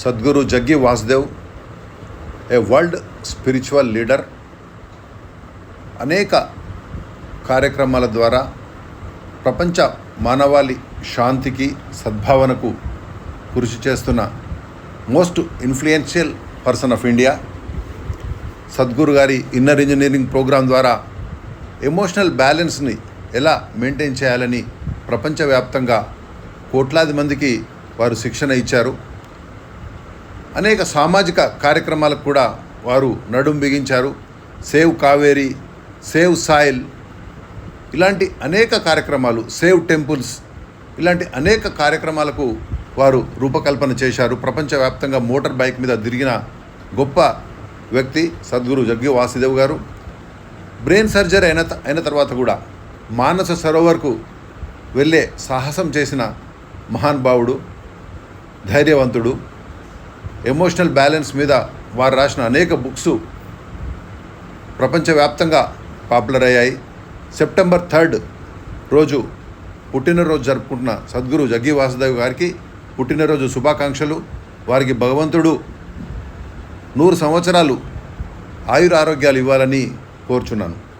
Sadhguru Jaggi Vasudev a world spiritual leader. అనేక కార్యక్రమాల ద్వారా ప్రపంచ మానవాళి శాంతికి సద్భావనకు కృషి చేస్తున్న most influential person of India. Sadhguru గారి ఇన్నర్ ఇంజనీరింగ్ ప్రోగ్రాం ద్వారా ఎమోషనల్ బ్యాలెన్స్ని ఎలా మెయింటైన్ చేయాలని ప్రపంచవ్యాప్తంగా కోట్లాది మందికి వారు శిక్షణ ఇచ్చారు. అనేక సామాజిక కార్యక్రమాలకు కూడా వారు నడుం బిగించారు. సేవ్ కావేరి సేవ్ సాయిల్ ఇలాంటి అనేక కార్యక్రమాలు సేవ్ టెంపుల్స్ ఇలాంటి అనేక కార్యక్రమాలకు వారు రూపకల్పన చేశారు. ప్రపంచవ్యాప్తంగా మోటార్ బైక్ మీద తిరిగిన గొప్ప వ్యక్తి సద్గురు జగ్గి వాసుదేవ్ గారు. బ్రెయిన్ సర్జరీ అయిన త- అయిన తర్వాత కూడా మానస సరోవర్కు వెళ్ళే సాహసం చేసిన మహానుభావుడు ధైర్యవంతుడు. ఎమోషనల్ బ్యాలెన్స్ మీద వారు రాసిన అనేక బుక్స్ ప్రపంచవ్యాప్తంగా పాపులర్ అయ్యాయి. సెప్టెంబర్ థర్డ్ రోజు పుట్టినరోజు జరుపుకుంటున్న సద్గురు జగ్గి వాసుదేవ్ గారికి పుట్టినరోజు శుభాకాంక్షలు. వారికి భగవంతుడు నూరు సంవత్సరాలు ఆయుర ఆరోగ్యాలు ఇవ్వాలని కోరుచున్నాను.